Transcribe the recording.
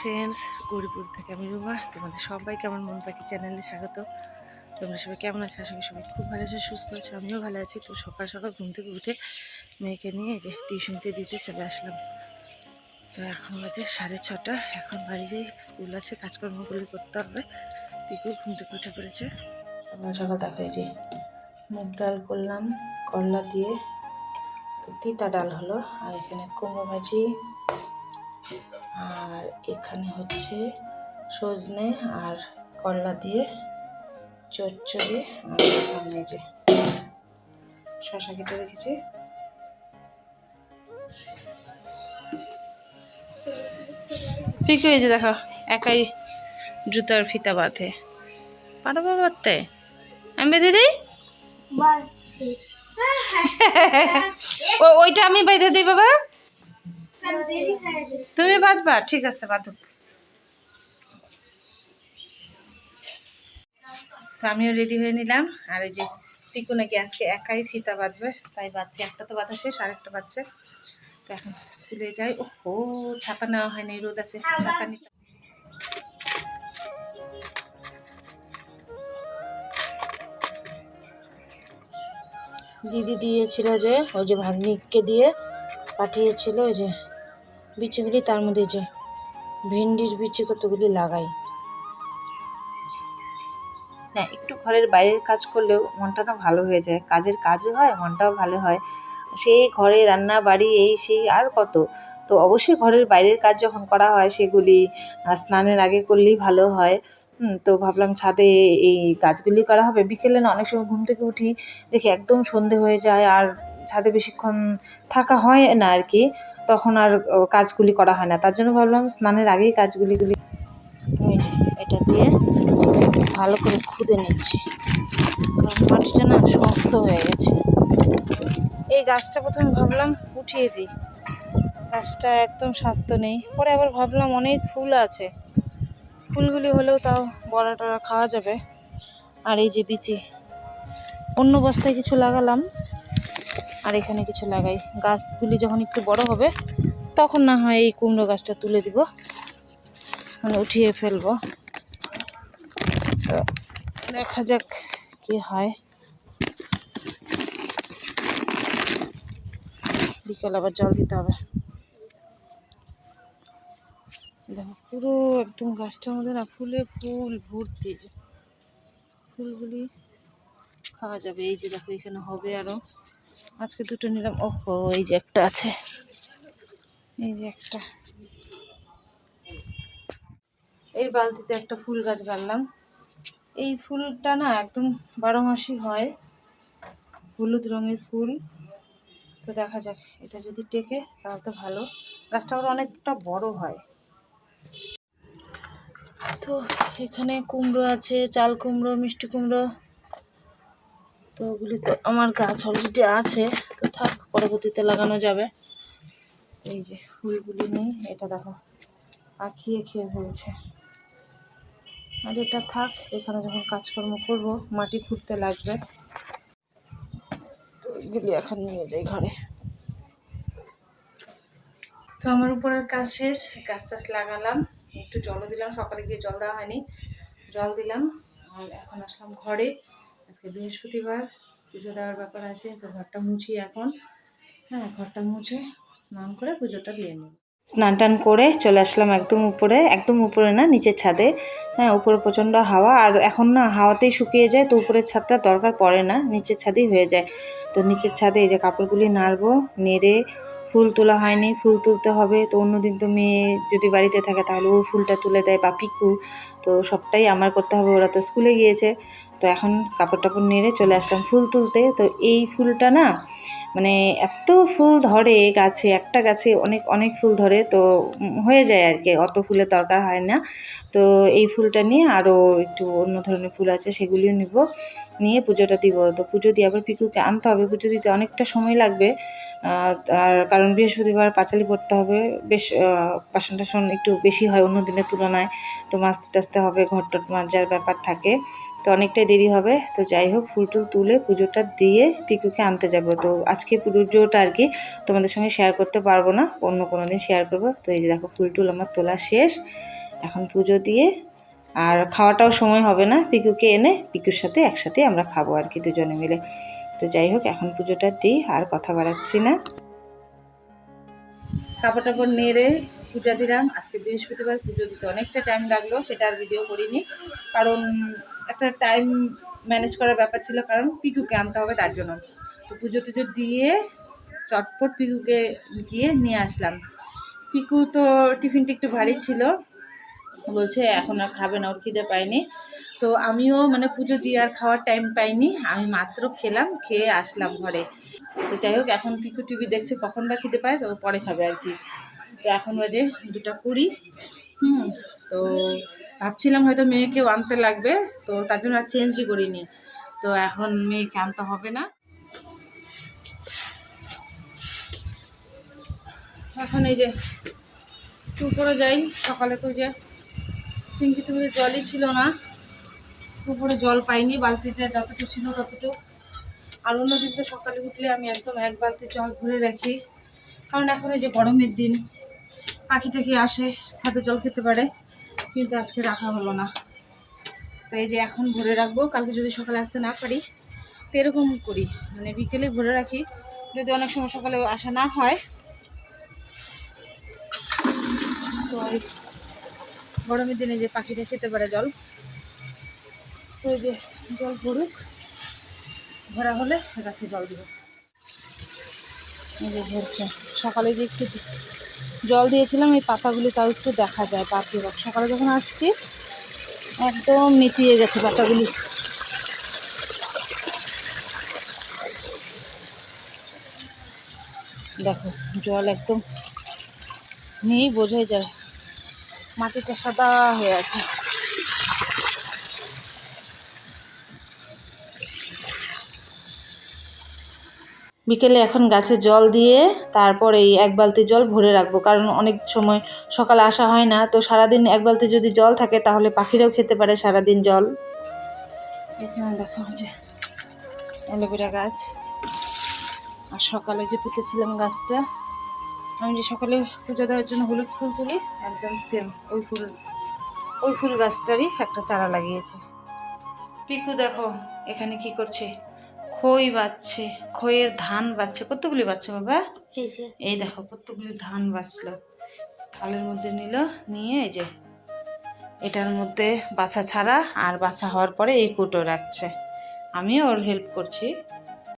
Friends, Gauripur থেকে আমি রুমা। তোমাদের সবাইকে আমার মন পাখি চ্যানেলে স্বাগত। তোমরা সবাই কেমন আছো? করি সবাই খুব ভালো আছে, সুস্থ আছে, আমিও ভালো আছি। তো সকাল সকাল ঘুম থেকে উঠে মেয়েকে নিয়ে যে টিউশনিতে দিতে চলে আসলাম। তো এখন বাজে সাড়ে ছটা। এখন বাড়ি যে স্কুল আছে কাজকর্মগুলি করতে হবে। পিকু ঘুম থেকে উঠে পড়েছে। সকাল সকাল দেখা যে মুগ ডাল করলাম, করলা দিয়ে, তিতা ডাল হলো, আর এখানে কুমড়ো ভাজি আর এখানে হচ্ছে সজনে আর করলা দিয়ে চচ্চড়ি আর এখানে যে শশা কেটে রেখেছি। পিকু এই যে দেখো একাই জুতার ফিতা বাঁধে। পারব বাঁধতে? আমি বেঁধে দিই? ও ওইটা আমি বেঁধে দিই বাবা। তুমি বাঁধবা ঠিক আছে, বাঁধুক। তো আমিও রেডি হয়ে নিলাম। আর ওই যে পিকু নাকি আজকে একাই ফিতা বাঁধবে, তাই বাচ্চা একটা তো বাঁধা শেষ, আরেকটা বাচ্চা তো এখন স্কুলে যাই। ও হো ছাতা নেওয়া হয়নি রোদ আছে, ছাতা নিতে দিদি দিয়েছিল যে, ওই যে ভাগ্নিককে দিয়ে পাঠিয়েছিল, ওই যে বিচিগুলি তার মধ্যে যে ভেন্ডির বিচি কতগুলি লাগাই না, একটু ঘরের বাইরের কাজ করলেও মনটা না ভালো হয়ে যায়। কাজের কাজও হয়, মনটাও ভালো হয়। সেই ঘরে রান্না বাড়ি এই সেই আর কত। তো অবশ্যই ঘরের বাইরের কাজ যখন করা হয় সেগুলি স্নানের আগে করলেই ভালো হয়। তো ভাবলাম ছাদে এই কাজগুলি করা হবে। বিকেলে না অনেক সময় ঘুম থেকে উঠি, দেখি একদম সন্ধে হয়ে যায় আর ছাদে বেশিক্ষণ থাকা হয় না আর কি। তখন আর কাজগুলি করা হয় না। তার জন্য ভাবলাম স্নানের আগেই কাজগুলি গুলি এটা দিয়ে ভালো করে খুদে নিচ্ছি। মাটিটা না শক্ত হয়ে গেছে। এই গাছটা প্রথমে ভাবলাম উঠিয়ে দিই। গাছটা একদম স্বাস্থ্য নেই। পরে আবার ভাবলাম অনেক ফুল আছে। ফুলগুলি হলেও তাও বড়া খাওয়া যাবে। আর এই যে বিচি। অন্য বস্তায় কিছু লাগালাম। আর এখানে কিছু লাগাই। গাছগুলি যখন একটু বড় হবে, তখন না হয় এই কুমড়ো গাছটা তুলে দিব। মানে উঠিয়ে ফেলব। তো দেখা যাক কি হয়। বিকেল আবার জল দিতে হবে। দেখো, পুরো একদম গাছটার মধ্যে না ফুলে ফুল ভর্তি ফুলগুলি খাওয়া যাবে। এই যে দেখো, এখানে হবে আরও। আজকে দুটো নিলাম। ও এই যে একটা আছে। এই যে একটা। এই বালতিতে একটা ফুল গাছ গাড়লাম এই ফুলটা না একদম বারো মাসই হয়। হলুদ রঙের ফুল। তো দেখা যাক, এটা যদি টেকে তাহলে তো ভালো। গাছটা আবার অনেকটা বড় হয়। তো এখানে কুমড়ো আছে, চাল কুমড়ো, মিষ্টি কুমড়ো। তো ওগুলি তো আমার গাছ অলরেডি আছে, তো থাক, পরবর্তীতে লাগানো যাবে। এই যে ফুলগুলি নেই এটা দেখো পাখিয়ে খেয়ে ফেলছে। আর এটা থাক, এখানে যখন কাজকর্ম করব, মাটি খুঁড়তে লাগবে। তো এগুলি এখন নিয়ে যাই ঘরে। তো আমার উপরের কাজ শেষ, গাছ টাছ লাগালাম। একটু জলও দিলাম, সকালে গিয়ে জল দেওয়া হয়নি। জল দিলাম, আর এখন আসলাম ঘরে। আজকে বৃহস্পতিবার, পুজো দেওয়ার ব্যাপার আছে, তো ঘরটা মুছি এখন। হ্যাঁ ঘরটা মুছে স্নান করে পুজোটা দিয়ে নেব স্নান টান করে চলে আসলাম একদম উপরে একদম উপরে না, নিচের ছাদে। হ্যাঁ উপরে প্রচণ্ড হাওয়া, আর এখন না হাওয়াতেই শুকিয়ে যায়, তো উপরের ছাদটা দরকার পড়ে না, নিচের ছাদেই হয়ে যায়। তো নিচের ছাদে এই যে কাপড়গুলি নাড়বো, নেড়ে ফুল তোলা হয়নি, ফুল তুলতে হবে। তো অন্যদিন তো মেয়ে যদি বাড়িতে থাকে, তাহলে ও ফুলটা তুলে দেয় বা পিকু। তো সবটাই আমার করতে হবে, ওরা তো স্কুলে গিয়েছে। তো এখন কাপড় টাপড় নেড়ে চলে আসলাম ফুল তুলতে। তো এই ফুলটা না মানে এত ফুল ধরে গাছে, একটা গাছে অনেক অনেক ফুল ধরে, তো হয়ে যায় আর কি অত ফুলের দরকার হয় না। তো এই ফুলটা নিয়ে আরও একটু অন্য ধরনের ফুল আছে, সেগুলিও নিব। নিয়ে পুজোটা দিব। তো পুজো দিয়ে আবার পিকুকে আনতে হবে। পুজো দিতে অনেকটা সময় লাগবে। আর কারণ বৃহস্পতিবার পাঁচালি পড়তে হবে। বেশ বাসন টাসন একটু বেশি হয় অন্য দিনের তুলনায়। তো মাছতে টাছতে হবে, ঘর টট মাজার ব্যাপার থাকে। তো অনেকটাই দেরি হবে। তো যাই হোক, ফুল টুল তুলে পুজোটা দিয়ে পিকুকে আনতে যাব। তো আজকে পুজোটা আর কি তোমাদের সঙ্গে শেয়ার করতে পারব না। অন্য কোনো দিন শেয়ার করব। তো এই যে দেখো, ফুল টুল আমার তোলা শেষ। এখন পুজো দিয়ে আর খাওয়াটাও সময় হবে না। পিকুকে এনে পিকুর সাথে একসাথে আমরা খাব আর কি দুজনে মিলে। তো যাই হোক, এখন পুজোটা দিই, আর কথা বাড়াচ্ছি না। কাপড় টাপড় নেড়ে পূজা দিলাম। আজকে বৃহস্পতিবার পুজো দিতে অনেকটা টাইম লাগল, সেটা আর ভিডিও করিনি। কারণ একটা টাইম ম্যানেজ করার ব্যাপার ছিল, কারণ পিকুকে আনতে হবে তার জন্য। তো পুজো টুজো দিয়ে চটপট পিকুকে গিয়ে নিয়ে আসলাম। পিকু তো টিফিনটা একটু ভারী ছিল। বলছে, এখন আর খাবে না, ওর খিদে পায়নি। তো আমিও মানে পুজো দিয়ে আর খাওয়ার টাইম পাইনি, আমি মাত্র খেলাম, খেয়ে আসলাম ঘরে। তো যাই হোক, এখন পিকু টিভি দেখছে, কখন বা খেতে পায়, তো পরে খাবে আর কি। তো এখন বাজে দুটা কুড়ি, হুম, তো ভাবছিলাম হয়তো মেয়েকেও আনতে লাগবে, তো তার জন্য আর চেঞ্জই করিনি। তো এখন মেয়েকে আনতে হবে না। এখন এই যে একটু উপরে যাই, সকালে তো যে ট্যাঙ্কি থেকে জলই ছিল না। উপরে জল পাইনি, বালতিতে যতটুকু ছিল ততটুকু। আর অন্যদিন তো সকালে উঠলে আমি একদম এক বালতি জল ভরে রাখি। কারণ এখন এই যে গরমের দিন, পাখি টাকি আসে, ছাদে জল খেতে পারে, কিন্তু আজকে রাখা হলো না। তো এই যে এখন ভরে রাখব, কালকে যদি সকালে আসতে না পারি, তো এরকম করি। মানে বিকেলে ভরে রাখি, যদি অনেক সময় সকালে আসা না হয়। তো গরমের দিনে যে পাখিটা খেতে পারে জল তো এই যে জল ভরুক ভরা হলে গাছে জল দিব। এই ভরছে সকালে যে একটু জল দিয়েছিলাম, এই পাতাগুলি তাও একটু দেখা যায় পাতি রক সকালে যখন আসছি, একদম মিটিয়ে গেছে পাতাগুলি। দেখো, জল একদম নেই, বোঝাই যায়। মাটিটা সাদা হয়ে আছে। বিকেলে এখন গাছে জল দিয়ে তারপর এই এক বালতি জল ভরে রাখব। কারণ অনেক সময় সকালে আসা হয় না, তো সারাদিন এক বালতি যদি জল থাকে তাহলে পাখিরাও খেতে পারে সারাদিন জল। এখানে দেখা যে অ্যালোভেরা গাছ। আর সকালে যে পুঁতেছিলাম গাছটা, আমি যে সকালে পুজো দেওয়ার জন্য হলুদ ফুল তুলি, একদম সেম ওই ফুল ওই ফুল গাছটারই একটা চারা লাগিয়েছে। পিকু দেখো, এখানে কি করছে? খই বাচ্ছে খইয়ের ধান বাচ্ছে কতগুলি বাচ্ছে বাবা? এই যে। এই দেখো কতগুলি ধান বাঁচলো থালের মধ্যে নিল নিয়ে এই যে এটার মধ্যে বাছা ছাড়া আর বাছা হওয়ার পরে এই কুটো রাখছে। আমি ওর হেল্প করছি।